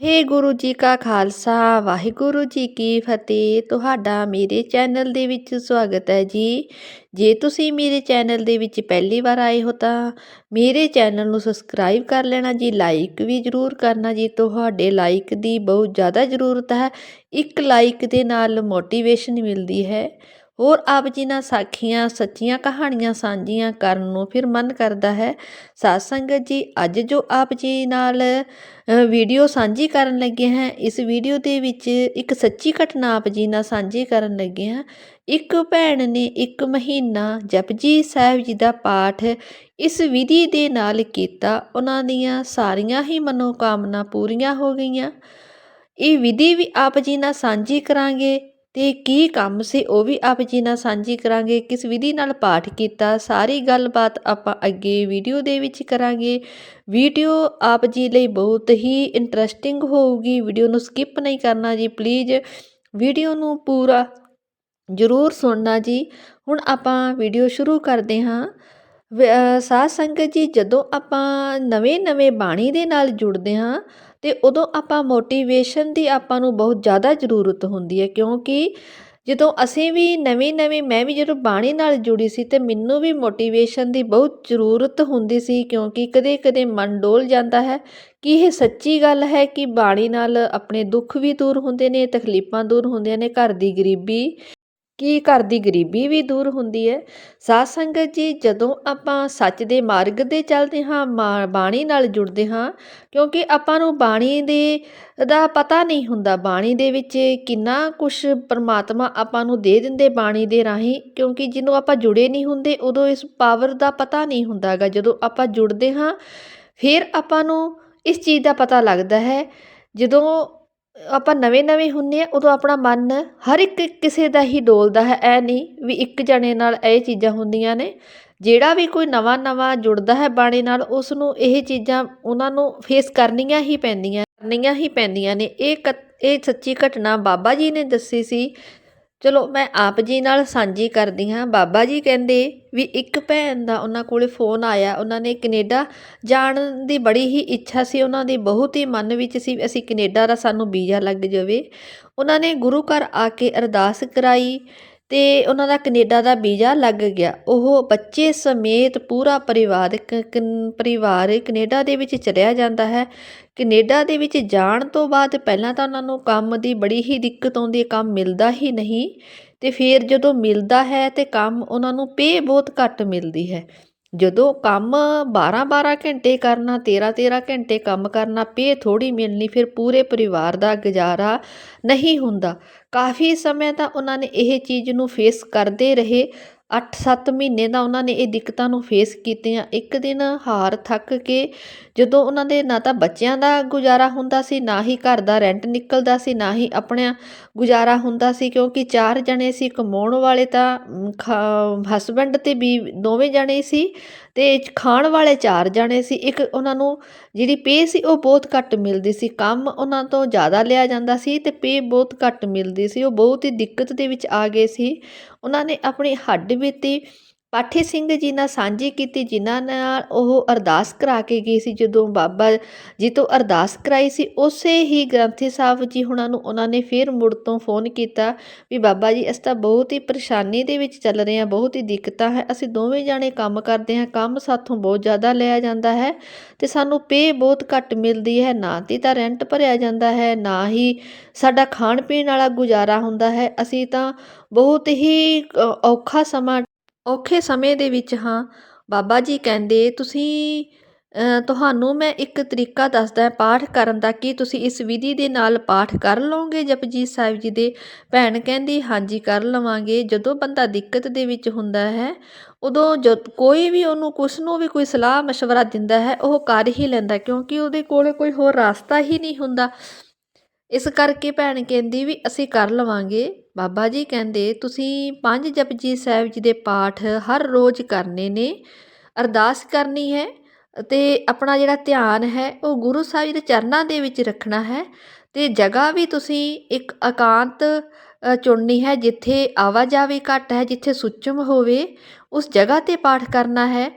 ਹੇ ਗੁਰੂ ਜੀ ਕਾ ਖਾਲਸਾ, ਵਾਹਿਗੁਰੂ ਜੀ ਕੀ ਫਤਿਹ। ਤੁਹਾਡਾ ਮੇਰੇ ਚੈਨਲ ਦੇ ਵਿੱਚ ਸਵਾਗਤ ਹੈ ਜੀ। ਜੇ ਤੁਸੀਂ ਮੇਰੇ ਚੈਨਲ ਦੇ ਵਿੱਚ ਪਹਿਲੀ ਵਾਰ ਆਏ ਹੋ ਤਾਂ ਮੇਰੇ ਚੈਨਲ ਨੂੰ ਸਬਸਕ੍ਰਾਈਬ ਕਰ ਲੈਣਾ ਜੀ, ਲਾਈਕ ਵੀ ਜ਼ਰੂਰ ਕਰਨਾ ਜੀ। ਤੁਹਾਡੇ ਲਾਈਕ ਦੀ ਬਹੁਤ ਜ਼ਿਆਦਾ ਜ਼ਰੂਰਤ ਹੈ। ਇੱਕ ਲਾਈਕ ਦੇ ਨਾਲ ਮੋਟੀਵੇਸ਼ਨ ਮਿਲਦੀ ਹੈ। ਹੋਰ ਆਪ ਜੀ ਨਾਲ ਸਾਖੀਆਂ, ਸੱਚੀਆਂ ਕਹਾਣੀਆਂ ਸਾਂਝੀਆਂ ਕਰਨ ਨੂੰ ਫਿਰ ਮਨ ਕਰਦਾ ਹੈ। ਸਾਧ ਸੰਗਤ ਜੀ, ਅੱਜ ਜੋ ਆਪ ਜੀ ਨਾਲ ਵੀਡੀਓ ਸਾਂਝੀ ਕਰਨ ਲੱਗੇ ਹਾਂ, ਇਸ ਵੀਡੀਓ ਦੇ ਵਿੱਚ ਇੱਕ ਸੱਚੀ ਘਟਨਾ ਆਪ ਜੀ ਨਾਲ ਸਾਂਝੀ ਕਰਨ ਲੱਗੇ ਹਾਂ। ਇੱਕ ਭੈਣ ਨੇ ਇੱਕ ਮਹੀਨਾ ਜਪਜੀ ਸਾਹਿਬ ਜੀ ਦਾ ਪਾਠ ਇਸ ਵਿਧੀ ਦੇ ਨਾਲ ਕੀਤਾ। ਉਹਨਾਂ ਦੀਆਂ ਸਾਰੀਆਂ ਹੀ ਮਨੋਕਾਮਨਾ ਪੂਰੀਆਂ ਹੋ ਗਈਆਂ। ਇਹ ਵਿਧੀ ਵੀ ਆਪ ਜੀ ਨਾਲ ਸਾਂਝੀ ਕਰਾਂਗੇ। ਅਤੇ ਕੀ ਕੰਮ ਸੀ ਉਹ ਵੀ ਆਪ ਜੀ ਨਾਲ ਸਾਂਝੀ ਕਰਾਂਗੇ। ਕਿਸ ਵਿਧੀ ਨਾਲ ਪਾਠ ਕੀਤਾ, ਸਾਰੀ ਗੱਲਬਾਤ ਆਪਾਂ ਅੱਗੇ ਵੀਡੀਓ ਦੇ ਵਿੱਚ ਕਰਾਂਗੇ। ਵੀਡੀਓ ਆਪ ਜੀ ਲਈ ਬਹੁਤ ਹੀ ਇੰਟਰਸਟਿੰਗ ਹੋਊਗੀ। ਵੀਡੀਓ ਨੂੰ ਸਕਿਪ ਨਹੀਂ ਕਰਨਾ ਜੀ ਪਲੀਜ਼ ਵੀਡੀਓ ਨੂੰ ਪੂਰਾ ਜ਼ਰੂਰ ਸੁਣਨਾ ਜੀ। ਹੁਣ ਆਪਾਂ ਵੀਡੀਓ ਸ਼ੁਰੂ ਕਰਦੇ ਹਾਂ। ਸਾਧ ਸੰਗਤ ਜੀ, ਜਦੋਂ ਆਪਾਂ ਨਵੇਂ-ਨਵੇਂ ਬਾਣੀ ਦੇ ਨਾਲ ਜੁੜਦੇ ਹਾਂ, ਤੇ ਉਦੋਂ ਆਪਾਂ ਮੋਟੀਵੇਸ਼ਨ ਦੀ ਆਪਾਂ ਨੂੰ ਬਹੁਤ ਜ਼ਿਆਦਾ ਜ਼ਰੂਰਤ ਹੁੰਦੀ ਹੈ, ਕਿਉਂਕਿ ਜਦੋਂ ਅਸੀਂ ਵੀ ਨਵੇਂ ਨਵੇਂ, ਮੈਂ ਵੀ ਜਦੋਂ ਬਾਣੀ ਨਾਲ ਜੁੜੀ ਸੀ, ਤੇ ਮੈਨੂੰ ਵੀ ਮੋਟੀਵੇਸ਼ਨ ਦੀ ਬਹੁਤ ਜ਼ਰੂਰਤ ਹੁੰਦੀ ਸੀ, ਕਿਉਂਕਿ ਕਦੇ-ਕਦੇ ਮਨ ਡੋਲ ਜਾਂਦਾ ਹੈ ਕਿ ਇਹ ਸੱਚੀ ਗੱਲ ਹੈ ਕਿ ਬਾਣੀ ਨਾਲ ਆਪਣੇ ਦੁੱਖ ਵੀ ਦੂਰ ਹੁੰਦੇ ਨੇ, ਤਕਲੀਫਾਂ ਦੂਰ ਹੁੰਦੀਆਂ ਨੇ, ਘਰ ਦੀ ਗਰੀਬੀ ਕਿ ਘਰ ਦੀ ਗਰੀਬੀ ਵੀ ਦੂਰ ਹੁੰਦੀ ਹੈ? ਸਾਧ ਸੰਗਤ ਜੀ, ਜਦੋਂ ਆਪਾਂ ਸੱਚ ਦੇ ਮਾਰਗ ਦੇ ਚੱਲਦੇ ਹਾਂ ਬਾਣੀ ਨਾਲ ਜੁੜਦੇ ਹਾਂ, ਕਿਉਂਕਿ ਆਪਾਂ ਨੂੰ ਬਾਣੀ ਦੇ ਦਾ ਪਤਾ ਨਹੀਂ ਹੁੰਦਾ, ਬਾਣੀ ਦੇ ਵਿੱਚ ਕਿੰਨਾ ਕੁਝ ਪਰਮਾਤਮਾ ਆਪਾਂ ਨੂੰ ਦੇ ਦਿੰਦੇ ਬਾਣੀ ਦੇ ਰਾਹੀਂ, ਕਿਉਂਕਿ ਜਿਹਨੂੰ ਆਪਾਂ ਜੁੜੇ ਨਹੀਂ ਹੁੰਦੇ, ਉਦੋਂ ਇਸ ਪਾਵਰ ਦਾ ਪਤਾ ਨਹੀਂ ਹੁੰਦਾਗਾ ਜਦੋਂ ਆਪਾਂ ਜੁੜਦੇ ਹਾਂ, ਫਿਰ ਆਪਾਂ ਨੂੰ ਇਸ ਚੀਜ਼ ਦਾ ਪਤਾ ਲੱਗਦਾ ਹੈ। ਜਦੋਂ ਆਪਾਂ ਨਵੇਂ ਨਵੇਂ ਹੁੰਦੇ ਹਾਂ ਉਦੋਂ ਆਪਣਾ ਮਨ ਹਰ ਇੱਕ ਕਿਸੇ ਦਾ ਹੀ ਡੋਲਦਾ ਹੈ। ਇਹ ਨਹੀਂ ਵੀ ਇੱਕ ਜਣੇ ਨਾਲ ਇਹ ਚੀਜ਼ਾਂ ਹੁੰਦੀਆਂ ਨੇ। ਜਿਹੜਾ ਵੀ ਕੋਈ ਨਵਾਂ ਨਵਾਂ ਜੁੜਦਾ ਹੈ ਬਾਣੀ ਨਾਲ ਉਸ ਨੂੰ ਇਹ ਚੀਜ਼ਾਂ ਉਹਨਾਂ ਨੂੰ ਫੇਸ ਕਰਨੀਆਂ ਹੀ ਪੈਂਦੀਆਂ, ਕਰਨੀਆਂ ਹੀ ਪੈਂਦੀਆਂ ਨੇ। ਇਹ ਕ ਇਹ ਸੱਚੀ ਘਟਨਾ ਬਾਬਾ ਜੀ ਨੇ ਦੱਸੀ ਸੀ ਚਲੋ ਮੈਂ ਆਪ ਜੀ ਨਾਲ ਸਾਂਝੀ ਕਰਦੀ ਹਾਂ। ਬਾਬਾ ਜੀ ਕਹਿੰਦੇ ਵੀ ਇੱਕ ਭੈਣ ਦਾ ਉਹਨਾਂ ਕੋਲੇ ਫੋਨ ਆਇਆ। ਉਹਨਾਂ ਨੇ ਕੈਨੇਡਾ ਜਾਣ ਦੀ ਬੜੀ ਹੀ ਇੱਛਾ ਸੀ। ਉਹਨਾਂ ਦੀ ਬਹੁਤ ਹੀ ਮਨ ਵਿੱਚ ਸੀ ਅਸੀਂ ਕੈਨੇਡਾ ਦਾ ਸਾਨੂੰ ਵੀਜ਼ਾ ਲੱਗ ਜਾਵੇ। ਉਹਨਾਂ ਨੇ ਗੁਰੂ ਘਰ ਆ ਕੇ ਅਰਦਾਸ ਕਰਾਈ। ਤੇ ਉਹਨਾਂ ਦਾ ਕੈਨੇਡਾ ਦਾ ਵੀਜ਼ਾ ਲੱਗ ਗਿਆ। ਉਹ ਬੱਚੇ ਸਮੇਤ ਪੂਰਾ ਪਰਿਵਾਰ ਪਰਿਵਾਰ ਕੈਨੇਡਾ ਦੇ ਵਿੱਚ ਚਲਿਆ ਜਾਂਦਾ ਹੈ। ਕੈਨੇਡਾ ਦੇ ਵਿੱਚ ਜਾਣ ਤੋਂ ਬਾਅਦ ਪਹਿਲਾਂ ਤਾਂ ਉਹਨਾਂ ਨੂੰ ਕੰਮ ਦੀ ਬੜੀ ਹੀ ਦਿੱਕਤ ਆਉਂਦੀ ਹੈ, ਕੰਮ ਮਿਲਦਾ ਹੀ ਨਹੀਂ। ਤੇ ਫਿਰ ਜਦੋਂ ਮਿਲਦਾ ਹੈ ਤੇ ਕੰਮ ਉਹਨਾਂ ਨੂੰ ਪੇ ਬਹੁਤ ਘੱਟ ਮਿਲਦੀ ਹੈ। ਜਦੋਂ ਕੰਮ 12-12 ਘੰਟੇ ਕਰਨਾ 13-13 ਘੰਟੇ ਕੰਮ ਕਰਨਾ ਪੇ ਥੋੜੀ ਮਿਲਣੀ, ਫਿਰ ਪੂਰੇ ਪਰਿਵਾਰ ਦਾ ਗੁਜ਼ਾਰਾ ਨਹੀਂ ਹੁੰਦਾ। ਕਾਫੀ ਸਮੇਂ ਤਾਂ ਉਹਨਾਂ ਨੇ ਇਹ ਚੀਜ਼ ਨੂੰ ਫੇਸ ਕਰਦੇ ਰਹੇ। 8-7 ਮਹੀਨੇ ਦਾ ਉਹਨਾਂ ਨੇ ਇਹ ਦਿੱਕਤਾਂ ਨੂੰ ਫੇਸ ਕੀਤੀਆਂ। ਇੱਕ ਦਿਨ ਹਾਰ ਥੱਕ ਕੇ ਜਦੋਂ ਉਹਨਾਂ ਦੇ ਨਾ ਤਾਂ ਬੱਚਿਆਂ ਦਾ ਗੁਜ਼ਾਰਾ ਹੁੰਦਾ ਸੀ, ਨਾ ਹੀ ਘਰ ਦਾ ਰੈਂਟ ਨਿਕਲਦਾ ਸੀ, ਨਾ ਹੀ ਆਪਣਾ ਗੁਜ਼ਾਰਾ ਹੁੰਦਾ ਸੀ, ਕਿਉਂਕਿ ਚਾਰ ਜਣੇ ਸੀ, ਕਮਾਉਣ ਵਾਲੇ ਤਾਂ ਹਸਬੈਂਡ ਤੇ ਵੀ ਦੋਵੇਂ ਜਣੇ ਸੀ। ਅਤੇ ਖਾਣ ਵਾਲੇ ਚਾਰ ਜਣੇ ਸੀ। ਇੱਕ ਉਹਨਾਂ ਨੂੰ ਜਿਹੜੀ ਪੇ ਸੀ, ਉਹ ਬਹੁਤ ਘੱਟ ਮਿਲਦੀ ਸੀ। ਕੰਮ ਉਹਨਾਂ ਤੋਂ ਜ਼ਿਆਦਾ ਲਿਆ ਜਾਂਦਾ ਸੀ ਅਤੇ ਪੇ ਬਹੁਤ ਘੱਟ ਮਿਲਦੀ ਸੀ। ਉਹ ਬਹੁਤ ਹੀ ਦਿੱਕਤ ਦੇ ਵਿੱਚ ਆ ਗਏ ਸੀ। ਉਹਨਾਂ ਨੇ ਆਪਣੀ ਹੱਡ ਬੀਤੀ ਪਾਠੀ ਸਿੰਘ ਜੀ ਨਾਲ ਸਾਂਝੀ ਕੀਤੀ, ਜਿਨ੍ਹਾਂ ਨਾਲ ਉਹ ਅਰਦਾਸ ਕਰਾ ਕੇ ਗਈ ਸੀ। ਜਦੋਂ ਬਾਬਾ ਜੀ ਤੋਂ ਅਰਦਾਸ ਕਰਾਈ ਸੀ, ਉਸੇ ਹੀ ਗ੍ਰੰਥੀ ਸਾਹਿਬ ਜੀ ਹੁਣਾਂ ਨੂੰ ਉਹਨਾਂ ਨੇ ਫਿਰ ਮੁੜ ਤੋਂ ਫੋਨ ਕੀਤਾ ਵੀ ਬਾਬਾ ਜੀ, ਅਸੀਂ ਤਾਂ ਬਹੁਤ ਹੀ ਪਰੇਸ਼ਾਨੀ ਦੇ ਵਿੱਚ ਚੱਲ ਰਹੇ ਹਾਂ, ਬਹੁਤ ਹੀ ਦਿੱਕਤਾਂ ਹੈ। ਅਸੀਂ ਦੋਵੇਂ ਜਾਣੇ ਕੰਮ ਕਰਦੇ ਹਾਂ, ਕੰਮ ਸਾਥੋਂ ਬਹੁਤ ਜ਼ਿਆਦਾ ਲਿਆ ਜਾਂਦਾ ਹੈ ਤੇ ਸਾਨੂੰ ਪੇ ਬਹੁਤ ਘੱਟ ਮਿਲਦੀ ਹੈ। ਨਾ ਤੇ ਤਾਂ ਰੈਂਟ ਭਰਿਆ ਜਾਂਦਾ ਹੈ, ਨਾ ਹੀ ਸਾਡਾ ਖਾਣ ਪੀਣ ਵਾਲਾ ਗੁਜ਼ਾਰਾ ਹੁੰਦਾ ਹੈ। ਅਸੀਂ ਤਾਂ ਬਹੁਤ ਹੀ ਔਖਾ ਸਮਾਂ ਔਖੇ ਸਮੇਂ ਦੇ ਵਿੱਚ, ਹਾਂ। ਬਾਬਾ ਜੀ ਕਹਿੰਦੇ, ਤੁਸੀਂ ਤੁਹਾਨੂੰ ਮੈਂ ਇੱਕ ਤਰੀਕਾ ਦੱਸਦਾ ਪਾਠ ਕਰਨ ਦਾ, ਕਿ ਤੁਸੀਂ ਇਸ ਵਿਧੀ ਦੇ ਨਾਲ ਪਾਠ ਕਰ ਲਓਗੇ? ਜਪਜੀ ਸਾਹਿਬ ਜੀ ਦੇ ਭੈਣ ਕਹਿੰਦੀ, ਹਾਂਜੀ, ਕਰ ਲਵਾਂਗੇ। ਜਦੋਂ ਬੰਦਾ ਦਿੱਕਤ ਦੇ ਵਿੱਚ ਹੁੰਦਾ ਹੈ, ਉਦੋਂ ਜਦ ਕੋਈ ਵੀ ਉਹਨੂੰ ਕੁਛ ਨੂੰ ਵੀ ਕੋਈ ਸਲਾਹ مشਵਰਾ ਦਿੰਦਾ ਹੈ, ਉਹ ਕਰ ਹੀ ਲੈਂਦਾ, ਕਿਉਂਕਿ ਉਹਦੇ ਕੋਲ ਕੋਈ ਹੋਰ ਰਸਤਾ ਹੀ ਨਹੀਂ ਹੁੰਦਾ। ਇਸ ਕਰਕੇ ਭੈਣ ਕਹਿੰਦੀ ਵੀ ਅਸੀਂ ਕਰ ਲਵਾਂਗੇ। ਬਾਬਾ ਜੀ ਕਹਿੰਦੇ, ਤੁਸੀਂ ਪੰਜ ਜਪਜੀ ਸਾਹਿਬ ਜੀ ਦੇ ਪਾਠ ਹਰ ਰੋਜ਼ ਕਰਨੇ ਨੇ, ਅਰਦਾਸ ਕਰਨੀ ਹੈ ਅਤੇ ਆਪਣਾ ਜਿਹੜਾ ਧਿਆਨ ਹੈ ਉਹ ਗੁਰੂ ਸਾਹਿਬ ਦੇ ਚਰਨਾਂ ਦੇ ਵਿੱਚ ਰੱਖਣਾ ਹੈ ਤੇ ਜਗ੍ਹਾ ਵੀ ਤੁਸੀਂ ਇੱਕ ਇਕਾਂਤ ਚੁਣਨੀ ਹੈ ਜਿੱਥੇ ਆਵਾਜਾਈ ਘੱਟ ਹੈ, ਜਿੱਥੇ ਸੁੱਚਮ ਹੋਵੇ, ਉਸ ਜਗ੍ਹਾ ਤੇ ਪਾਠ ਕਰਨਾ ਹੈ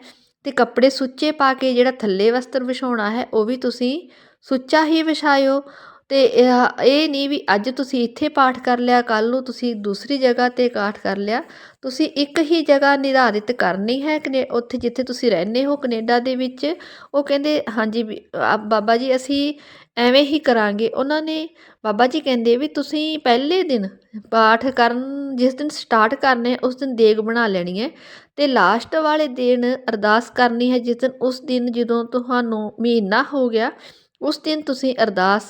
ਤੇ ਕੱਪੜੇ ਸੁੱਚੇ ਪਾ ਕੇ ਜਿਹੜਾ ਥੱਲੇ ਵਸਤਰ ਵਿਛਾਉਣਾ ਹੈ, ਉਹ ਵੀ ਤੁਸੀਂ ਸੁੱਚਾ ਹੀ ਵਿਛਾਇਓ। ਅਤੇ ਇਹ ਇਹ ਨਹੀਂ ਵੀ ਅੱਜ ਤੁਸੀਂ ਇੱਥੇ ਪਾਠ ਕਰ ਲਿਆ, ਕੱਲ੍ਹ ਨੂੰ ਤੁਸੀਂ ਦੂਸਰੀ ਜਗ੍ਹਾ ਤੇ ਪਾਠ ਕਰ ਲਿਆ। ਤੁਸੀਂ ਇੱਕ ਹੀ ਜਗ੍ਹਾ ਨਿਰਧਾਰਿਤ ਕਰਨੀ ਹੈ ਕਨੇ, ਉੱਥੇ ਜਿੱਥੇ ਤੁਸੀਂ ਰਹਿੰਦੇ ਹੋ ਕੈਨੇਡਾ ਦੇ ਵਿੱਚ। ਉਹ ਕਹਿੰਦੇ, ਹਾਂਜੀ ਵੀ ਬਾਬਾ ਜੀ, ਅਸੀਂ ਐਵੇਂ ਹੀ ਕਰਾਂਗੇ। ਉਹਨਾਂ ਨੇ, ਬਾਬਾ ਜੀ ਕਹਿੰਦੇ ਵੀ, ਤੁਸੀਂ ਪਹਿਲੇ ਦਿਨ ਪਾਠ ਕਰਨ, ਜਿਸ ਦਿਨ ਸਟਾਰਟ ਕਰਨੇ ਉਸ ਦਿਨ ਦੇਗ ਬਣਾ ਲੈਣੀ ਹੈ ਤੇ ਲਾਸਟ ਵਾਲੇ ਦਿਨ ਅਰਦਾਸ ਕਰਨੀ ਹੈ, ਜਿਸ ਦਿਨ ਉਸ ਦਿਨ ਜਦੋਂ ਤੁਹਾਨੂੰ ਮਹੀਨਾ ਹੋ ਗਿਆ ਉਸ ਦਿਨ ਤੁਸੀਂ ਅਰਦਾਸ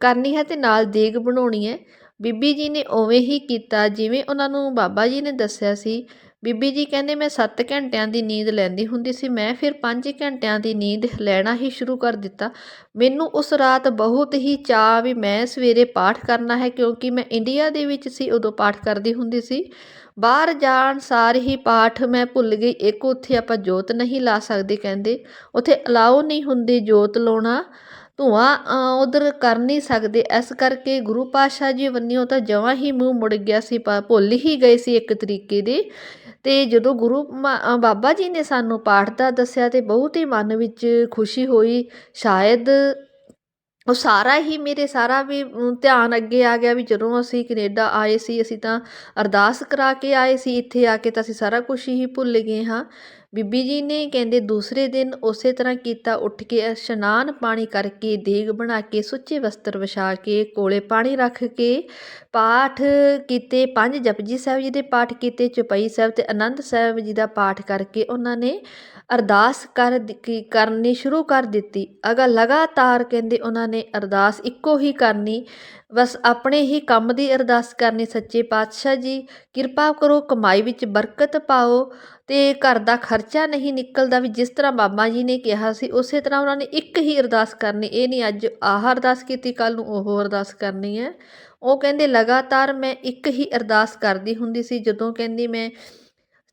ਕਰਨੀ ਹੈ ਤੇ ਨਾਲ ਦੇਗ ਬਣਾਉਣੀ ਹੈ। ਬੀਬੀ ਜੀ ਨੇ ਉਵੇਂ ਹੀ ਕੀਤਾ, ਜਿਵੇਂ ਉਹਨਾਂ ਨੂੰ ਬਾਬਾ ਜੀ ਨੇ ਦੱਸਿਆ ਸੀ। ਬੀਬੀ ਜੀ ਕਹਿੰਦੇ, ਮੈਂ 7 ਘੰਟਿਆਂ ਦੀ ਨੀਂਦ ਲੈਂਦੀ ਹੁੰਦੀ ਸੀ। ਮੈਂ ਫਿਰ 5 ਘੰਟਿਆਂ ਦੀ ਨੀਂਦ ਲੈਣਾ ਹੀ ਸ਼ੁਰੂ ਕਰ ਦਿੱਤਾ। ਮੈਨੂੰ ਉਸ ਰਾਤ ਬਹੁਤ ਹੀ ਚਾਅ ਵੀ ਮੈਂ ਸਵੇਰੇ ਪਾਠ ਕਰਨਾ ਹੈ, ਕਿਉਂਕਿ ਮੈਂ ਇੰਡੀਆ ਦੇ ਵਿੱਚ ਸੀ, ਉਦੋਂ ਪਾਠ ਕਰਦੀ ਹੁੰਦੀ ਸੀ। ਬਾਹਰ ਜਾਣ ਸਾਰ ਹੀ ਪਾਠ ਮੈਂ ਭੁੱਲ ਗਈ। ਇੱਕ ਉੱਥੇ ਆਪਾਂ ਜੋਤ ਨਹੀਂ ਲਾ ਸਕਦੇ ਕਹਿੰਦੇ। ਉੱਥੇ ਅਲਾਉ ਨਹੀਂ ਹੁੰਦੀ ਜੋਤ ਲਾਉਣਾ। ਧੂੰਆਂ ਉਧਰ ਕਰ ਨਹੀਂ ਸਕਦੇ। ਇਸ ਕਰਕੇ ਗੁਰੂ ਪਾਤਸ਼ਾਹ ਜੀ ਵੰਨਿਓ ਤਾਂ ਜਮਾਂ ਹੀ ਮੂੰਹ ਮੁੜ ਗਿਆ ਸੀ ਪਾ ਭੁੱਲ ਹੀ ਗਏ ਸੀ ਇੱਕ ਤਰੀਕੇ ਦੇ। ਅਤੇ ਜਦੋਂ ਗੁਰੂ ਮਾ- ਬਾਬਾ ਜੀ ਨੇ ਸਾਨੂੰ ਪਾਠ ਦਾ ਦੱਸਿਆ ਤੇ ਬਹੁਤ ਹੀ ਮਨ ਵਿੱਚ ਖੁਸ਼ੀ ਹੋਈ। ਸ਼ਾਇਦ ਉਹ ਸਾਰਾ ਹੀ ਮੇਰੇ ਸਾਰਾ ਵੀ ਧਿਆਨ ਅੱਗੇ ਆ ਗਿਆ ਵੀ ਜਦੋਂ ਅਸੀਂ ਕੈਨੇਡਾ ਆਏ ਸੀ, ਅਸੀਂ ਤਾਂ ਅਰਦਾਸ ਕਰਾ ਕੇ ਆਏ ਸੀ, ਇੱਥੇ ਆ ਕੇ ਤਾਂ ਅਸੀਂ ਸਾਰਾ ਕੁਝ ਹੀ ਭੁੱਲ ਗਏ ਹਾਂ। ਬੀਬੀ ਜੀ ਨੇ ਕਹਿੰਦੇ ਦੂਸਰੇ ਦਿਨ ਉਸੇ ਤਰ੍ਹਾਂ ਕੀਤਾ, ਉੱਠ ਕੇ ਇਸ਼ਨਾਨ ਪਾਣੀ ਕਰਕੇ ਦੇਗ ਬਣਾ ਕੇ ਸੁੱਚੇ ਵਸਤਰ ਵਿਛਾ ਕੇ ਕੋਲੇ ਪਾਣੀ ਰੱਖ ਕੇ ਪਾਠ ਕੀਤੇ। ਪੰਜ ਜਪਜੀ ਸਾਹਿਬ ਜੀ ਦੇ ਪਾਠ ਕੀਤੇ, ਚੁਪਈ ਸਾਹਿਬ ਤੇ ਆਨੰਦ ਸਾਹਿਬ ਜੀ ਦਾ ਪਾਠ ਕਰਕੇ ਉਹਨਾਂ ਨੇ ਅਰਦਾਸ ਕਰ ਕਰਨੀ ਸ਼ੁਰੂ ਕਰ ਦਿੱਤੀ। ਅਗਾ ਲਗਾਤਾਰ ਕਹਿੰਦੇ ਉਹਨਾਂ ਨੇ ਅਰਦਾਸ ਇੱਕੋ ਹੀ ਕਰਨੀ। ਬਸ ਆਪਣੇ ਹੀ ਕੰਮ ਦੀ ਅਰਦਾਸ ਕਰਨੀ ਸੱਚੇ ਪਾਤਸ਼ਾਹ ਜੀ। ਕਿਰਪਾ ਕਰੋ, ਕਮਾਈ ਵਿੱਚ ਬਰਕਤ ਪਾਓ ਤੇ ਘਰ ਦਾ ਖਰਚਾ ਨਹੀਂ ਨਿਕਲਦਾ ਵੀ ਜਿਸ ਤਰ੍ਹਾਂ ਬਾਬਾ ਜੀ ਨੇ ਕਿਹਾ ਸੀ, ਉਸੇ ਤਰ੍ਹਾਂ ਉਹਨਾਂ ਨੇ ਇੱਕ ਹੀ ਅਰਦਾਸ ਕਰਨੀ। ਇਹ ਨਹੀਂ ਅੱਜ ਆਹ ਅਰਦਾਸ ਕੀਤੀ ਕੱਲ ਨੂੰ ਉਹ ਅਰਦਾਸ ਕਰਨੀ ਹੈ। ਉਹ ਕਹਿੰਦੇ, ਲਗਾਤਾਰ ਮੈਂ ਇੱਕ ਹੀ ਅਰਦਾਸ ਕਰਦੀ ਹੁੰਦੀ ਸੀ, ਜਦੋਂ ਕਹਿੰਦੀ ਮੈਂ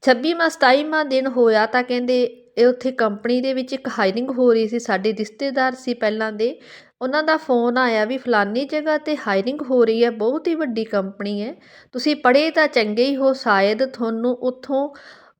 26ਵਾਂ 27ਵਾਂ ਦਿਨ ਹੋਇਆ ਤਾਂ ਕਹਿੰਦੇ, ਇਹ ਉੱਥੇ ਕੰਪਨੀ ਦੇ ਵਿੱਚ ਇੱਕ ਹਾਇਰਿੰਗ ਹੋ ਰਹੀ ਸੀ, ਸਾਡੇ ਰਿਸ਼ਤੇਦਾਰ ਸੀ ਪਹਿਲਾਂ ਦੇ। ਉਹਨਾਂ ਦਾ ਫੋਨ ਆਇਆ ਵੀ ਫਲਾਨੀ ਜਗ੍ਹਾ ਤੇ ਹਾਇਰਿੰਗ ਹੋ ਰਹੀ ਹੈ, ਬਹੁਤ ਹੀ ਵੱਡੀ ਕੰਪਨੀ ਹੈ। ਤੁਸੀਂ ਪੜ੍ਹੇ ਤਾਂ ਚੰਗੇ ਹੀ ਹੋ, ਸ਼ਾਇਦ ਤੁਹਾਨੂੰ ਉੱਥੋਂ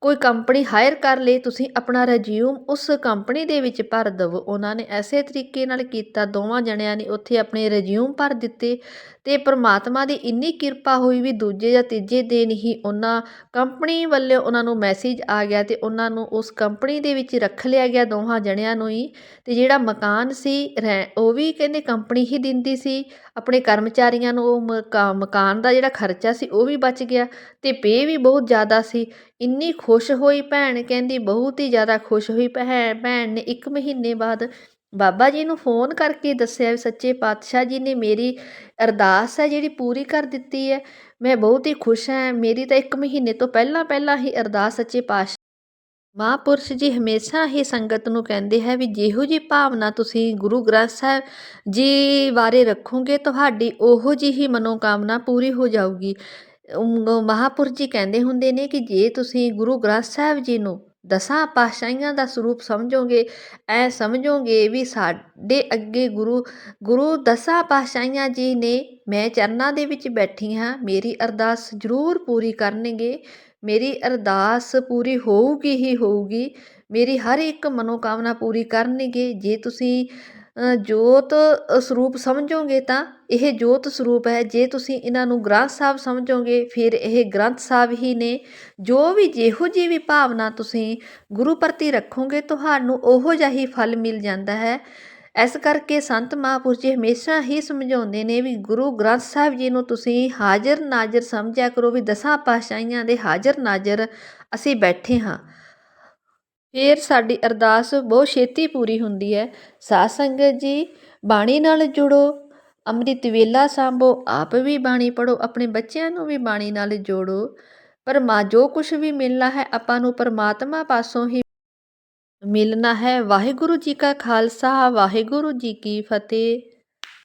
ਕੋਈ ਕੰਪਨੀ ਹਾਇਰ ਕਰ ਲਈ, ਤੁਸੀਂ ਆਪਣਾ ਰੈਜ਼ਿਊਮ ਉਸ ਕੰਪਨੀ ਦੇ ਵਿੱਚ ਭਰ ਦਿਵੋ। ਉਹਨਾਂ ਨੇ ਐਸੇ ਤਰੀਕੇ ਨਾਲ ਕੀਤਾ, ਦੋਵਾਂ ਜਣਿਆਂ ਨੇ ਉੱਥੇ ਆਪਣੇ ਰੈਜ਼ਿਊਮ ਭਰ ਦਿੱਤੇ ਤੇ ਪ੍ਰਮਾਤਮਾ ਦੀ ਇੰਨੀ ਕਿਰਪਾ ਹੋਈ ਵੀ ਦੂਜੇ ਜਾਂ ਤੀਜੇ ਦਿਨ ਹੀ ਉਹਨਾਂ ਕੰਪਨੀ ਵੱਲੋਂ ਉਹਨਾਂ ਨੂੰ ਮੈਸੇਜ ਆ ਗਿਆ ਤੇ ਉਹਨਾਂ ਨੂੰ ਉਸ ਕੰਪਨੀ ਦੇ ਵਿੱਚ ਰੱਖ ਲਿਆ ਗਿਆ ਦੋਹਾਂ ਜਣਿਆਂ ਨੂੰ ਹੀ। ਤੇ ਜਿਹੜਾ ਮਕਾਨ ਸੀ, ਰਹਿ, ਉਹ ਵੀ ਕਹਿੰਦੇ ਕੰਪਨੀ ਹੀ ਦਿੰਦੀ ਸੀ। ਆਪਣੇ ਕਰਮਚਾਰੀਆਂ ਨੂੰ ਉਹ ਮਕਾ- ਮਕਾਨ ਦਾ ਜਿਹੜਾ ਖਰਚਾ ਸੀ, ਉਹ ਵੀ ਬਚ ਗਿਆ ਤੇ ਪੇ ਵੀ ਬਹੁਤ ਜ਼ਿਆਦਾ ਸੀ। ਇੰਨੀ ਖੁਸ਼ ਹੋਈ ਭੈਣ, ਕਹਿੰਦੀ ਬਹੁਤ ਹੀ ਜ਼ਿਆਦਾ ਖੁਸ਼ ਹੋਈ ਭੈਣ ਭੈਣ ਨੇ ਇੱਕ ਮਹੀਨੇ ਬਾਅਦ ਬਾਬਾ ਜੀ ਨੂੰ ਫੋਨ ਕਰਕੇ ਦੱਸਿਆ ਵੀ ਸੱਚੇ ਪਾਤਸ਼ਾਹ ਜੀ ਨੇ ਮੇਰੀ ਅਰਦਾਸ ਹੈ ਜਿਹੜੀ ਪੂਰੀ ਕਰ ਦਿੱਤੀ ਹੈ। ਮੈਂ ਬਹੁਤ ਹੀ ਖੁਸ਼ ਹਾਂ, ਮੇਰੀ ਤਾਂ ਇੱਕ ਮਹੀਨੇ ਤੋਂ ਪਹਿਲਾਂ ਪਹਿਲਾਂ ਹੀ ਅਰਦਾਸ ਸੱਚੇ ਪਾਤਸ਼ਾਹ ਮਹਾਂਪੁਰਸ਼ ਜੀ ਹਮੇਸ਼ਾ ਹੀ ਸੰਗਤ ਨੂੰ ਕਹਿੰਦੇ ਹੈ ਵੀ ਜਿਹੋ ਜੀ ਭਾਵਨਾ ਤੁਸੀਂ ਗੁਰੂ ਗ੍ਰੰਥ ਸਾਹਿਬ ਜੀ ਬਾਰੇ ਰੱਖੋਗੇ, ਤੁਹਾਡੀ ਉਹੋ ਜੀ ਹੀ ਮਨੋਕਾਮਨਾ ਪੂਰੀ ਹੋ ਜਾਊਗੀ। ਅਮ, ਮਹਾਂਪੁਰਸ਼ ਜੀ ਕਹਿੰਦੇ ਹੁੰਦੇ ਨੇ ਕਿ ਜੇ ਤੁਸੀਂ ਗੁਰੂ ਗ੍ਰੰਥ ਸਾਹਿਬ ਜੀ ਨੂੰ ਦਸਾਂ ਪਾਤਸ਼ਾਹੀਆਂ ਦਾ ਸਰੂਪ ਸਮਝੋਗੇ ਐ ਸਮਝੋਗੇ ਵੀ ਸਾਡੇ ਅੱਗੇ ਗੁਰੂ ਗੁਰੂ ਦਸਾਂ ਪਾਤਸ਼ਾਹੀਆਂ ਜੀ ਨੇ ਮੈਂ ਚਰਨਾਂ ਦੇ ਵਿੱਚ ਬੈਠੀ ਹਾਂ ਮੇਰੀ ਅਰਦਾਸ ਜ਼ਰੂਰ ਪੂਰੀ ਕਰਨਗੇ ਮੇਰੀ ਅਰਦਾਸ ਪੂਰੀ ਹੋਊਗੀ ਹੀ ਹੋਊਗੀ ਮੇਰੀ ਹਰ ਇੱਕ ਮਨੋਕਾਮਨਾ ਪੂਰੀ ਕਰਨਗੇ ਜੇ ਤੁਸੀਂ ਜੋਤ ਸਰੂਪ ਸਮਝੋਗੇ ਤਾਂ ਇਹ ਜੋਤ ਸਰੂਪ ਹੈ। ਜੇ ਤੁਸੀਂ ਇਹਨਾਂ ਨੂੰ ਗ੍ਰੰਥ ਸਾਹਿਬ ਸਮਝੋਗੇ, ਫਿਰ ਇਹ ਗ੍ਰੰਥ ਸਾਹਿਬ ਹੀ ਨੇ। ਜੋ ਵੀ ਜਿਹੋ ਜਿਹੀ ਵੀ ਭਾਵਨਾ ਤੁਸੀਂ ਗੁਰੂ ਪ੍ਰਤੀ ਰੱਖੋਗੇ, ਤੁਹਾਨੂੰ ਉਹੋ ਜਿਹਾ ਹੀ ਫਲ ਮਿਲ ਜਾਂਦਾ ਹੈ। ਇਸ ਕਰਕੇ ਸੰਤ ਮਹਾਂਪੁਰਸ਼ ਜੀ ਹਮੇਸ਼ਾ ਹੀ ਸਮਝਾਉਂਦੇ ਨੇ ਵੀ ਗੁਰੂ ਗ੍ਰੰਥ ਸਾਹਿਬ ਜੀ ਨੂੰ ਤੁਸੀਂ ਹਾਜ਼ਰ ਨਾਜ਼ਰ ਸਮਝਿਆ ਕਰੋ ਵੀ ਦਸਾਂ ਪਾਤਸ਼ਾਹੀਆਂ ਦੇ ਹਾਜ਼ਰ ਨਾਜ਼ਰ ਅਸੀਂ ਬੈਠੇ ਹਾਂ। ਫਿਰ ਸਾਡੀ ਅਰਦਾਸ ਬਹੁਤ ਛੇਤੀ ਪੂਰੀ ਹੁੰਦੀ ਹੈ। ਸਾਧ ਸੰਗਤ ਜੀ, ਬਾਣੀ ਨਾਲ ਜੁੜੋ, ਅੰਮ੍ਰਿਤ ਵੇਲਾ ਸਾਂਭੋ, ਆਪ ਵੀ ਬਾਣੀ ਪੜੋ ਆਪਣੇ ਬੱਚਿਆਂ ਨੂੰ ਵੀ ਬਾਣੀ ਨਾਲ ਜੋੜੋ। ਪਰ ਮਾ ਜੋ ਕੁਝ ਵੀ ਮਿਲਣਾ ਹੈ, ਆਪਾਂ ਨੂੰ ਪਰਮਾਤਮਾ ਪਾਸੋਂ ਹੀ ਮਿਲਣਾ ਹੈ। ਵਾਹਿਗੁਰੂ ਜੀ ਕਾ ਖਾਲਸਾ, ਵਾਹਿਗੁਰੂ ਜੀ ਕੀ ਫਤਿਹ।